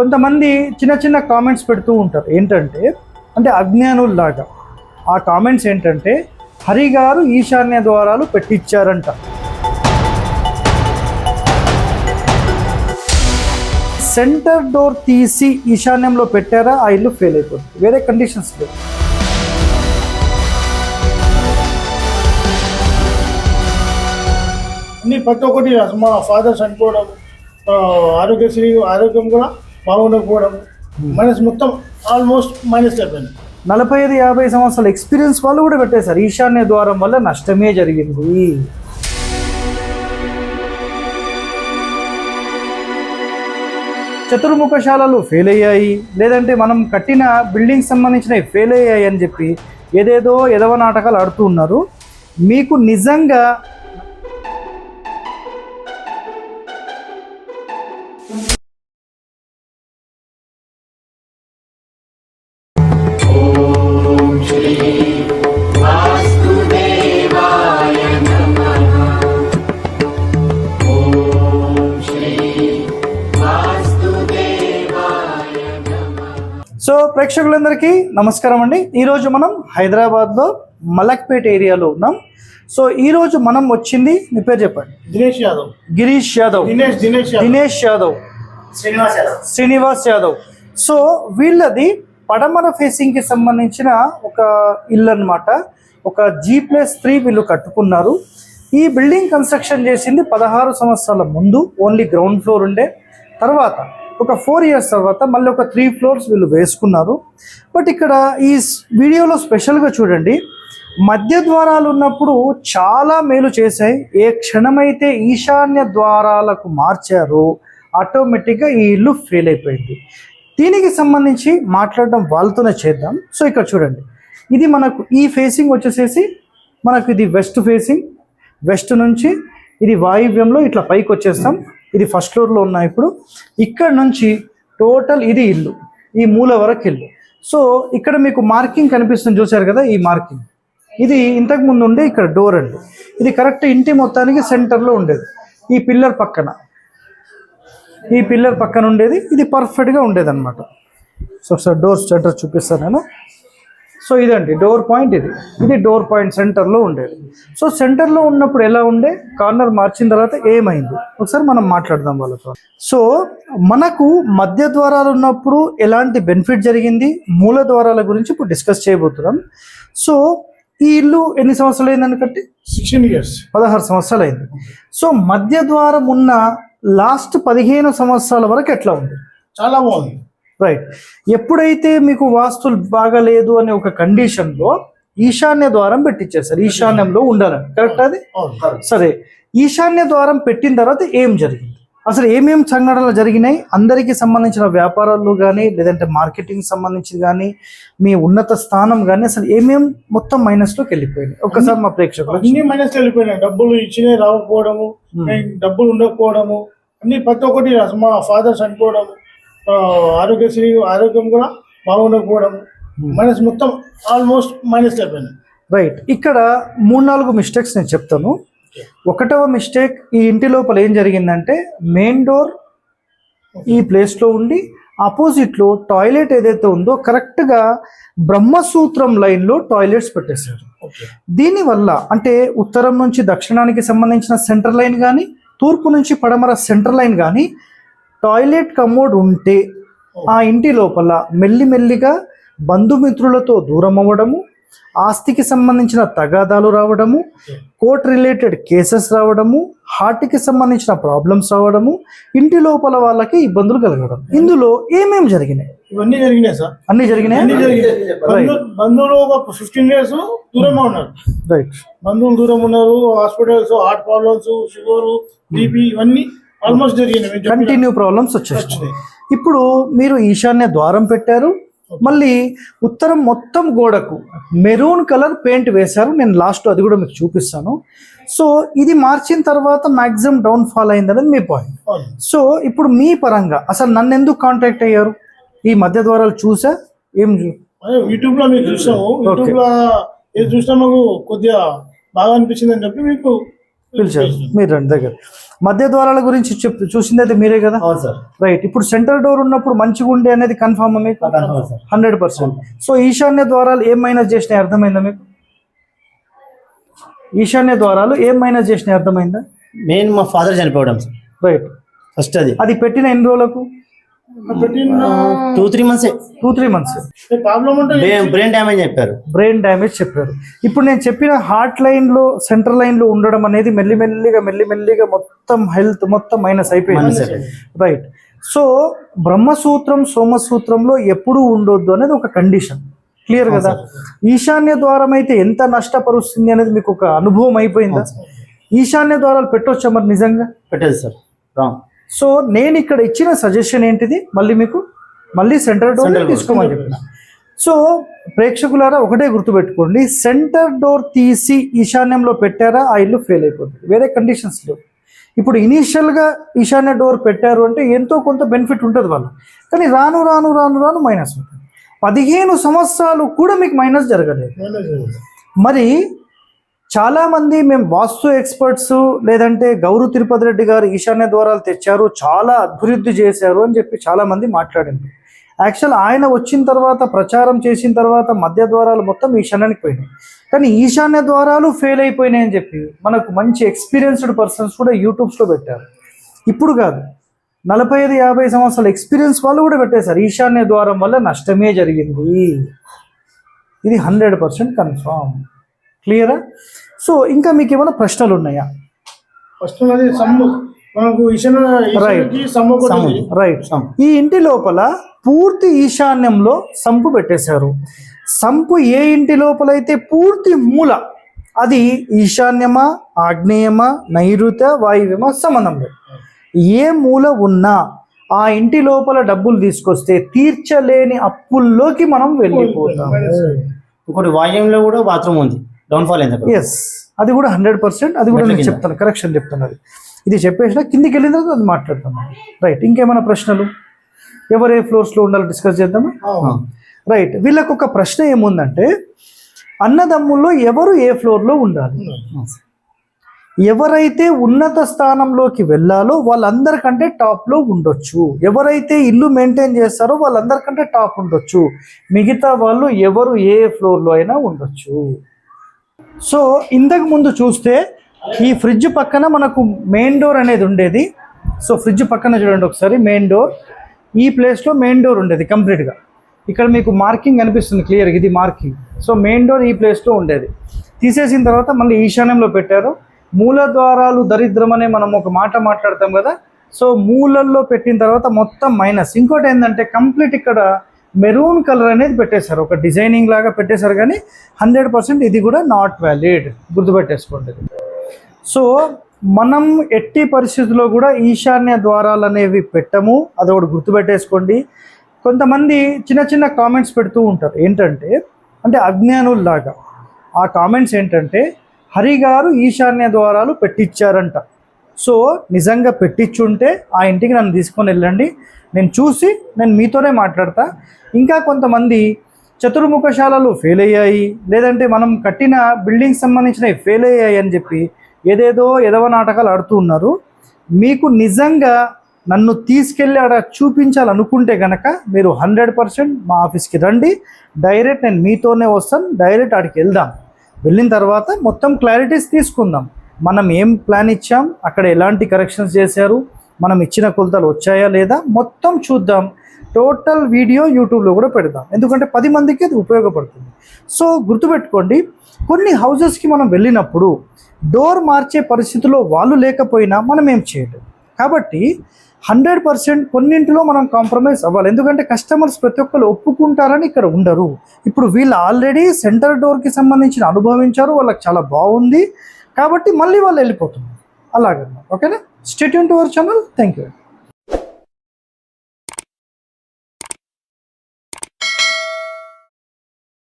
కొంతమంది చిన్న చిన్న కామెంట్స్ పెడుతూ ఉంటారు. ఏంటంటే అంటే అజ్ఞానుల్లాగా. ఆ కామెంట్స్ ఏంటంటే హరి గారు ఈశాన్య ద్వారాలు పెట్టించారంట సెంటర్ డోర్ తీసి ఈశాన్యంలో పెట్టారా? ఆ ఇల్లు ఫెయిల్ అయిపోతుంది. వేరే కండిషన్స్ లేవు. అన్ని ప్రతి ఒక్కటి మా ఫాదర్ చనిపోవడం ఆరోగ్యశ్రీ ఆరోగ్యం కూడా బాగుండకపోవడం మైనస్ మొత్తం ఆల్మోస్ట్ మైనస్ అయిపోయింది. నలభై ఐదు యాభై సంవత్సరాల ఎక్స్పీరియన్స్ వాళ్ళు కూడా పెట్టేశారు. ఈశాన్య ద్వారం వల్ల నష్టమే జరిగింది. చతుర్ముఖశాలలు ఫెయిల్ అయ్యాయి. లేదంటే మనం కట్టిన బిల్డింగ్ సంబంధించినవి ఫెయిల్ అయ్యాయి అని చెప్పి ఏదేదో ఎదవ నాటకాలు ఆడుతూ ఉన్నారు. మీకు నిజంగా సో ప్రేక్షకులందరికీ నమస్కారం అండి. ఈరోజు మనం హైదరాబాద్లో మలక్పేట్ ఏరియాలో ఉన్నాం. సో ఈరోజు మనం వచ్చింది మీ పేరు చెప్పండి. దినేష్ యాదవ్. గిరీష్ యాదవ్. దినేష్ దినేష్ యాదవ్. దినేష్ యాదవ్. శ్రీనివాస్ యాదవ్. శ్రీనివాస్ యాదవ్. సో వీళ్ళది పడమర ఫేసింగ్కి సంబంధించిన ఒక ఇల్లు అన్నమాట. ఒక జీ ప్లస్ త్రీ వీళ్ళు కట్టుకున్నారు. ఈ బిల్డింగ్ కన్స్ట్రక్షన్ చేసింది పదహారు సంవత్సరాల ముందు ఓన్లీ గ్రౌండ్ ఫ్లోర్ ఉండే. తర్వాత ఒక ఫోర్ ఇయర్స్ తర్వాత మళ్ళీ ఒక త్రీ ఫ్లోర్స్ వీళ్ళు వేసుకున్నారు. బట్ ఇక్కడ ఈ వీడియోలో స్పెషల్గా చూడండి మధ్య ద్వారాలు ఉన్నప్పుడు చాలా మేలు చేశాయి. ఏ క్షణమైతే ఈశాన్య ద్వారాలకు మార్చారో ఆటోమేటిక్గా ఈ ఇల్లు ఫెయిల్ అయిపోయింది. దీనికి సంబంధించి మాట్లాడడం వాళ్ళతోనే చేద్దాం. సో ఇక్కడ చూడండి ఇది మనకు ఈ ఫేసింగ్ వచ్చేసేసి మనకు ఇది వెస్ట్ ఫేసింగ్ వెస్ట్ నుంచి ఇది వాయువ్యంలో ఇట్లా పైకి వచ్చేస్తాం. ఇది ఫస్ట్ ఫ్లోర్లో ఉన్నాయి ఇప్పుడు. ఇక్కడ నుంచి టోటల్ ఇది ఇల్లు. ఈ మూల వరకు ఇల్లు. సో ఇక్కడ మీకు మార్కింగ్ కనిపిస్తుంది చూశారు కదా ఈ మార్కింగ్ ఇది ఇంతకు ముందు ఉండే ఇక్కడ డోర్ అండి. ఇది కరెక్ట్ ఇంటి మొత్తానికి సెంటర్లో ఉండేది. ఈ పిల్లర్ పక్కన. ఈ పిల్లర్ పక్కన ఉండేది. ఇది పర్ఫెక్ట్గా ఉండేది అనమాట సో సార్ డోర్ సెంటర్ చూపిస్తాను నేను. సో ఇదండి డోర్ పాయింట్ ఇది. ఇది డోర్ పాయింట్ సెంటర్లో ఉండేది. సో సెంటర్లో ఉన్నప్పుడు ఎలా ఉండే? కార్నర్ మార్చిన తర్వాత ఏమైంది? ఒకసారి మనం మాట్లాడదాం వాళ్ళతో. సో మనకు మధ్య ద్వారాలు ఉన్నప్పుడు ఎలాంటి బెనిఫిట్ జరిగింది? మూల ద్వారాల గురించి ఇప్పుడు డిస్కస్ చేయబోతున్నాం. సో ఈ ఇల్లు ఎన్ని సంవత్సరాలు అయిందని కట్టి సిక్స్టీన్ ఇయర్స్ పదహారు సంవత్సరాలు అయింది. సో మధ్య ద్వారం ఉన్న లాస్ట్ పదిహేను సంవత్సరాల వరకు ఎట్లా ఉంది? చాలా బాగుంది. రైట్ ఎప్పుడైతే మీకు వాస్తులు బాగాలేదు అనే ఒక కండిషన్లో ఈశాన్య ద్వారం పెట్టించేశారు ఈశాన్యంలో ఉండాలని. కరెక్ట్ అది? సరే. ఈశాన్య ద్వారం పెట్టిన తర్వాత ఏం జరిగింది? అసలు ఏమేం సంఘటనలు జరిగినాయి? అందరికీ సంబంధించిన వ్యాపారాలు కానీ లేదంటే మార్కెటింగ్ సంబంధించి కానీ మీ ఉన్నత స్థానం కానీ అసలు ఏమేం మొత్తం మైనస్లోకి వెళ్ళిపోయింది ఒక్కసారి మా ప్రేక్షకులు అన్ని మైనస్ వెళ్ళిపోయినాయి. డబ్బులు ఇచ్చినవి రాకపోవడము డబ్బులు ఉండకపోవడము అన్ని ప్రతి ఒక్కటి మా ఫాదర్ చనిపోవడము ఆరోగ్యశ్రీ ఆరోగ్యం కూడా బాగుండకపోవడం మైనస్ మొత్తం ఆల్మోస్ట్ మైనస్ అయిపోయింది. రైట్ ఇక్కడ మూడు నాలుగు మిస్టేక్స్ నేను చెప్తాను. ఒకటవ మిస్టేక్ ఈ ఇంటి లోపల ఏం జరిగిందంటే మెయిన్ డోర్ ఈ ప్లేస్లో ఉండి ఆపోజిట్లో టాయిలెట్ ఏదైతే ఉందో కరెక్ట్గా బ్రహ్మసూత్రం లైన్లో టాయిలెట్స్ పెట్టేశారు. దీనివల్ల అంటే ఉత్తరం నుంచి దక్షిణానికి సంబంధించిన సెంటర్ లైన్ కానీ తూర్పు నుంచి పడమర సెంటర్ లైన్ కానీ టాయిలెట్ కమోడ్ ఉంటే ఆ ఇంటి లోపల మెల్లిమెల్లిగా బంధుమిత్రులతో దూరం అవ్వడము ఆస్తికి సంబంధించిన తగాదాలు రావడము కోర్ట్ రిలేటెడ్ కేసెస్ రావడము హార్ట్కి సంబంధించిన ప్రాబ్లమ్స్ రావడము ఇంటి లోపల వాళ్ళకి ఇబ్బందులు కలగడం. ఇందులో ఏమేం జరిగినాయి? ఇవన్నీ జరిగినాయి సార్. అన్ని జరిగినాయి? అన్ని జరిగినాయి. బంధు- బంధువులు ఒక ఫిఫ్టీన్ ఇయర్స్ దూరంగా ఉన్నారు. రైట్ బంధువులు దూరం ఉన్నారు. Hospitals heart problems sugar BP ఇవన్నీ ఆల్మోస్ట్ కంటిన్యూ ప్రాబ్లమ్స్ వచ్చేసాయి వచ్చినాయి. ఇప్పుడు మీరు ఈశాన్య ద్వారం పెట్టారు మళ్ళీ ఉత్తరం మొత్తం గోడకు మెరూన్ కలర్ పెయింట్ వేశారు. నేను లాస్ట్ అది కూడా మీకు చూపిస్తాను. సో ఇది మార్చిన తర్వాత మాక్సిమం డౌన్ ఫాల్ అయిందనేది మీ పాయింట్. సో ఇప్పుడు మీ పరంగా అసలు నన్ను ఎందుకు కాంటాక్ట్ అయ్యారు? ఈ మధ్య ద్వారాలు చూసా? ఏం యూట్యూబ్లో మీకు చూసాము యూట్యూబ్లో ఏది చూసినా మాకు కొద్దిగా బాగా అనిపించింది అని చెప్పి మీకు పిలిచారు. మీరు రండి దగ్గర. మధ్య ద్వారాల గురించి చెప్పు చూసింది అయితే మీరే కదా? రైట్. ఇప్పుడు సెంటర్ డోర్ ఉన్నప్పుడు మంచిగా ఉండే అనేది కన్ఫామ్ మీకు హండ్రెడ్ పర్సెంట్. సో ఈశాన్య ద్వారాలు ఏం మైనస్ చేసినాయి? అర్థమైందా మీకు? ఈశాన్య ద్వారాలు ఏం మైనస్ చేసినాయి? అర్థమైందా? మెయిన్ మా ఫాదర్ చనిపోవడం సార్. రైట్. ఫస్ట్ అది. అది పెట్టిన ఎన్ని రోజులకు? Two three months two three months brain damage చెప్పారు. బ్రెయిన్ డ్యామేజ్ చెప్పారు. ఇప్పుడు నేను చెప్పిన హార్ట్ లైన్లో సెంటర్ లైన్లో ఉండడం అనేది మెల్లిమెల్లిగా మెల్లిమెల్లిగా మొత్తం హెల్త్ మొత్తం మైనస్ అయిపోయింది. రైట్ సో బ్రహ్మసూత్రం సోమసూత్రంలో ఎప్పుడు ఉండొద్దు అనేది ఒక కండిషన్ క్లియర్ కదా? ఈశాన్య ద్వారం అయితే ఎంత నష్టపరుస్తుంది అనేది మీకు ఒక అనుభవం అయిపోయిందా? ఈశాన్య ద్వారాలు పెట్టొచ్చా మరి నిజంగా? పెట్టదు సార్ రాంగ్ సో నేను ఇక్కడ ఇచ్చిన సజెషన్ ఏంటిది? మళ్ళీ మీకు మళ్ళీ సెంటర్ డోర్. తీసుకోమని చెప్పిన. సో ప్రేక్షకులారా ఒకటే గుర్తుపెట్టుకోండి. సెంటర్ డోర్ తీసి ఈశాన్యంలో పెట్టారా? ఆ ఇల్లు ఫెయిల్ అయిపోతుంది. వేరే కండిషన్స్ లేవు. ఇప్పుడు ఇనీషియల్గా ఈశాన్య డోర్ పెట్టారు అంటే ఎంతో కొంత బెనిఫిట్ ఉంటుంది వాళ్ళు కానీ రాను రాను రాను రాను మైనస్ ఉంటుంది పదిహేను సంవత్సరాలు కూడా మీకు మైనస్ జరగలేదు. మరి చాలామంది మేము వాస్తు ఎక్స్పర్ట్స్ లేదంటే గౌరు తిరుపతి రెడ్డి గారు ఈశాన్య ద్వారాలు తెచ్చారు చాలా అభివృద్ధి చేశారు అని చెప్పి చాలామంది మాట్లాడింది యాక్చువల్ ఆయన వచ్చిన తర్వాత ప్రచారం చేసిన తర్వాత మధ్య ద్వారాలు మొత్తం ఈశాన్యానికి పోయినాయి. కానీ ఈశాన్య ద్వారాలు ఫెయిల్ అయిపోయినాయి అని చెప్పి మనకు మంచి ఎక్స్పీరియన్స్డ్ పర్సన్స్ కూడా యూట్యూబ్స్లో పెట్టారు. ఇప్పుడు కాదు నలభై ఐదు యాభై సంవత్సరాల ఎక్స్పీరియన్స్ వాళ్ళు కూడా పెట్టేశారు. ఈశాన్య ద్వారం వల్ల నష్టమే జరిగింది. ఇది హండ్రెడ్ పర్సెంట్ కన్ఫామ్ క్లియరా? సో ఇంకా మీకు ఏమైనా ప్రశ్నలు ఉన్నాయా. రైట్ ఈ ఇంటి లోపల పూర్తి ఈశాన్యంలో సంపు పెట్టేశారు. సంపు ఏ ఇంటి లోపలైతే పూర్తి మూల అది ఈశాన్యమా ఆగ్నేయమా నైరుత వాయువ్యమా సంబంధం లేదు ఏ మూల ఉన్నా ఆ ఇంటి లోపల డబ్బులు తీసుకొస్తే తీర్చలేని అప్పుల్లోకి మనం వెళ్ళిపోతాం ఇంకోటి వాయువ్యంలో కూడా బాత్రూమ్ ఉంది. డౌన్ఫాల్ ఎస్ అది కూడా హండ్రెడ్ పర్సెంట్ అది కూడా నేను. చెప్తాను కరెక్షన్ చెప్తాను అది ఇది చెప్పేసిన కిందికి వెళ్ళిన తర్వాత అది మాట్లాడతాం రైట్ ఇంకేమైనా ప్రశ్నలు? ఎవరు ఏ ఫ్లోర్స్లో ఉండాలో డిస్కస్ చేద్దామా. రైట్ వీళ్ళకు ఒక ప్రశ్న ఏముందంటే అన్నదమ్ముల్లో ఎవరు ఏ ఫ్లోర్లో ఉండాలి? ఎవరైతే ఉన్నత స్థానంలోకి వెళ్ళాలో వాళ్ళందరికంటే టాప్లో ఉండొచ్చు. ఎవరైతే ఇల్లు మెయింటైన్ చేస్తారో వాళ్ళందరికంటే టాప్ ఉండొచ్చు. మిగతా వాళ్ళు ఎవరు ఏ ఫ్లోర్లో అయినా ఉండొచ్చు. సో ఇంతకు ముందు చూస్తే ఈ ఫ్రిడ్జ్ పక్కన మనకు మెయిన్ డోర్ అనేది ఉండేది. సో ఫ్రిడ్జ్ పక్కన చూడండి ఒకసారి మెయిన్ డోర్. ఈ ప్లేస్లో మెయిన్ డోర్ ఉండేది కంప్లీట్గా ఇక్కడ మీకు మార్కింగ్ కనిపిస్తుంది క్లియర్గా ఇది మార్కింగ్. సో మెయిన్ డోర్ ఈ ప్లేస్లో ఉండేది. తీసేసిన తర్వాత మళ్ళీ ఈశాన్యంలో పెట్టారు. మూల ద్వారాలు దరిద్రం అనే మనం ఒక మాట మాట్లాడతాం కదా. సో మూలల్లో పెట్టిన తర్వాత మొత్తం మైనస్. ఇంకోటి ఏంటంటే కంప్లీట్ ఇక్కడ మెరూన్ కలర్ అనేది పెట్టేశారు. ఒక డిజైనింగ్ లాగా పెట్టేశారు కానీ హండ్రెడ్ పర్సెంట్ ఇది కూడా నాట్ వ్యాలిడ్ గుర్తుపెట్టేసుకోండి. సో మనం ఎట్టి పరిస్థితుల్లో కూడా ఈశాన్య ద్వారాలు అనేవి పెట్టము. అది ఒకటి గుర్తుపెట్టేసుకోండి. కొంతమంది చిన్న చిన్న కామెంట్స్ పెడుతూ ఉంటారు. ఏంటంటే అంటే అజ్ఞానుల్లాగా. ఆ కామెంట్స్ ఏంటంటే హరిగారు ఈశాన్య ద్వారాలు పెట్టించారంట సో నిజంగా పెట్టించుంటే ఆ ఇంటికి నన్ను తీసుకొని వెళ్ళండి. నేను చూసి నేను మీతోనే మాట్లాడతా. ఇంకా కొంతమంది చతుర్ముఖశాలలు ఫెయిల్ అయ్యాయి. లేదంటే మనం కట్టిన బిల్డింగ్ సంబంధించినవి ఫెయిల్ అయ్యాయి అని చెప్పి ఏదేదో ఎదవ నాటకాలు ఆడుతూ ఉన్నారు. మీకు నిజంగా నన్ను తీసుకెళ్ళి ఆడ చూపించాలనుకుంటే గనక మీరు హండ్రెడ్ పర్సెంట్ మా ఆఫీస్కి రండి. డైరెక్ట్ నేను మీతోనే వస్తాను. డైరెక్ట్ ఆడికి వెళ్దాం. వెళ్ళిన తర్వాత మొత్తం క్లారిటీస్ తీసుకుందాం. మనం ఏం ప్లాన్ ఇచ్చాం? అక్కడ ఎలాంటి కరెక్షన్స్ చేశారు? మనం ఇచ్చిన కొలతలు వచ్చాయా లేదా? మొత్తం చూద్దాం. టోటల్ వీడియో యూట్యూబ్లో కూడా పెడదాం. ఎందుకంటే పది మందికి అది ఉపయోగపడుతుంది. సో గుర్తుపెట్టుకోండి కొన్ని హౌజెస్కి మనం వెళ్ళినప్పుడు డోర్ మార్చే పరిస్థితిలో వాళ్ళు లేకపోయినా మనం ఏం చేయలేం. కాబట్టి హండ్రెడ్ పర్సెంట్ కొన్నింటిలో మనం కాంప్రమైజ్ అవ్వాలి. ఎందుకంటే కస్టమర్స్ ప్రతి ఒక్కరు ఒప్పుకుంటారని ఇక్కడ ఉండరు. ఇప్పుడు వీళ్ళు ఆల్రెడీ సెంటర్ డోర్కి సంబంధించిన అనుభవించారు. వాళ్ళకి చాలా బాగుంది. కాబట్టి మళ్ళీ వాళ్ళు వెళ్ళిపోతున్నారు. అలాగన్నమాట ఓకేనా? Stay tuned to our channel thank you